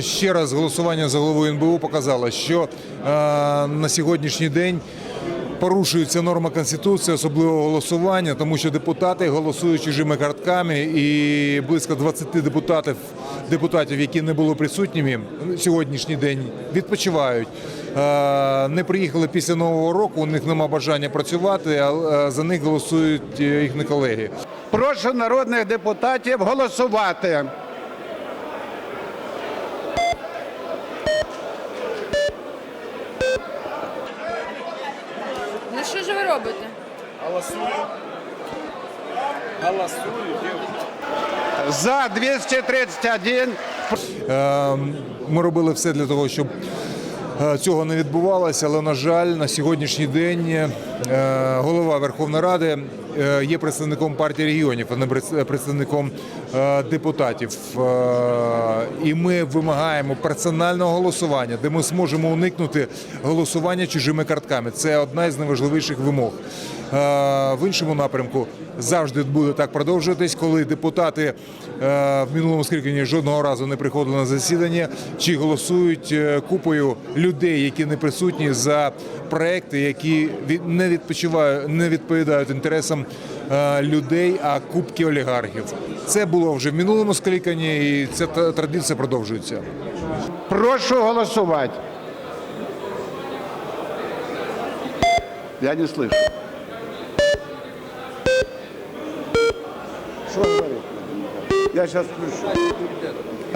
Ще раз голосування за голову НБУ показало, що е, на сьогоднішній день порушується норма Конституції, особливо голосування, тому що депутати голосують чужими картками, і близько 20 депутатів, депутатів, які не були присутніми сьогоднішній день, відпочивають. Е, не приїхали після нового року. У них немає бажання працювати, а е, за них голосують е, їхні колеги. Прошу народних депутатів голосувати. Ну що ж ви робите? За 231. Е, Ми робили все для того, щоб е, цього не відбувалося, але на жаль, на сьогоднішній день е, голова Верховної Ради е, є представником партії регіонів, а не пред- представником депутатів. І ми вимагаємо персонального голосування, де ми зможемо уникнути голосування чужими картками. Це одна із найважливіших вимог. В іншому напрямку завжди буде так продовжуватись, коли депутати е, в минулому скликанні жодного разу не приходили на засідання чи голосують е, купою людей, які не присутні за проекти, які від- не відпочивають, не відповідають інтересам е, людей, а кубки олігархів. Це було вже в минулому скликанні, і ця та- традиція продовжується. Прошу голосувати. Я не слышу. Şu anda bekliyorum. Yaşasın şu.